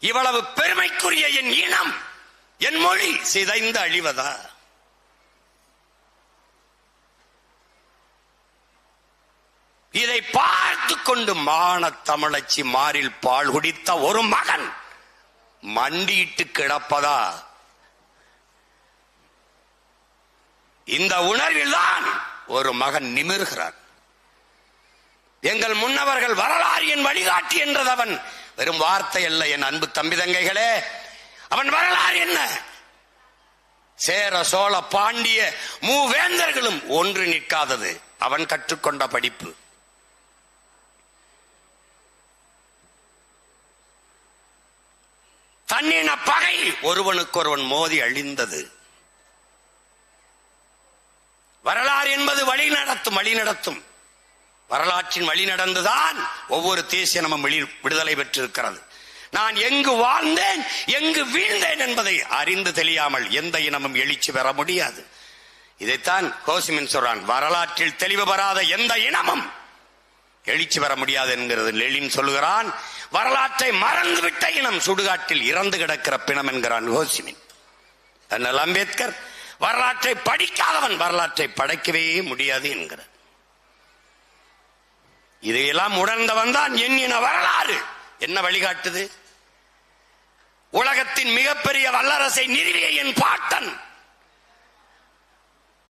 இவ்வளவு பெருமைக்குரிய என் இனம் என் மொழி சிதைந்து அழிவதா? இதை பார்த்து கொண்டு மான தமிழச்சி மாறில் பால் குடித்த ஒரு மகன் மண்டியிட்டு கிடப்பதா? இந்த உணர்வில்தான் ஒரு மகன் நிமிர்கிறான். எங்கள் முன்னவர்கள் வரலாறு என் வழிகாட்டி என்றதவன் வெறும் வார்த்தை அல்ல என் அன்பு தம்பி தங்கைகளே. அவன் வரலாறு என்ன? சேர சோழ பாண்டிய மூவேந்தர்களும் ஒன்று நிற்காதது. அவன் கற்றுக்கொண்ட படிப்பு. தன்னின பகை ஒருவனுக்கொருவன் மோதி அழிந்தது. வரலாறு என்பது வழி நடத்தும் வழி நடத்தும். வரலாற்றின் வழி நடந்துதான் ஒவ்வொரு தேசிய நம்ம விடுதலை பெற்றிருக்கிறது. நான் எங்கு வாழ்ந்தேன் எங்கு வீழ்ந்தேன் என்பதை அறிந்து தெரியாமல் எந்த இனமும் எழுச்சி பெற முடியாது. இதைத்தான் கோசிமின் சொல்றான் வரலாற்றில் தெளிவு பெறாத எந்த இனமும் எழுச்சி பெற முடியாது என்கிறது லெலின் சொல்லுகிறான். வரலாற்றை மறந்துவிட்ட இனம் சுடுகாட்டில் இறந்து கிடக்கிற பிணம் என்கிறான் கோசிமின் அண்ணல் அம்பேத்கர் வரலாற்றை படிக்காதவன் வரலாற்றை படைக்கவே முடியாது என்கிறார். இதையெல்லாம் உணர்ந்தவன் தான் எண்ணின வரலாறு. என்ன வழிகாட்டுது? உலகத்தின் மிகப்பெரிய வல்லரசை நிறுவிய என் பாட்டன்.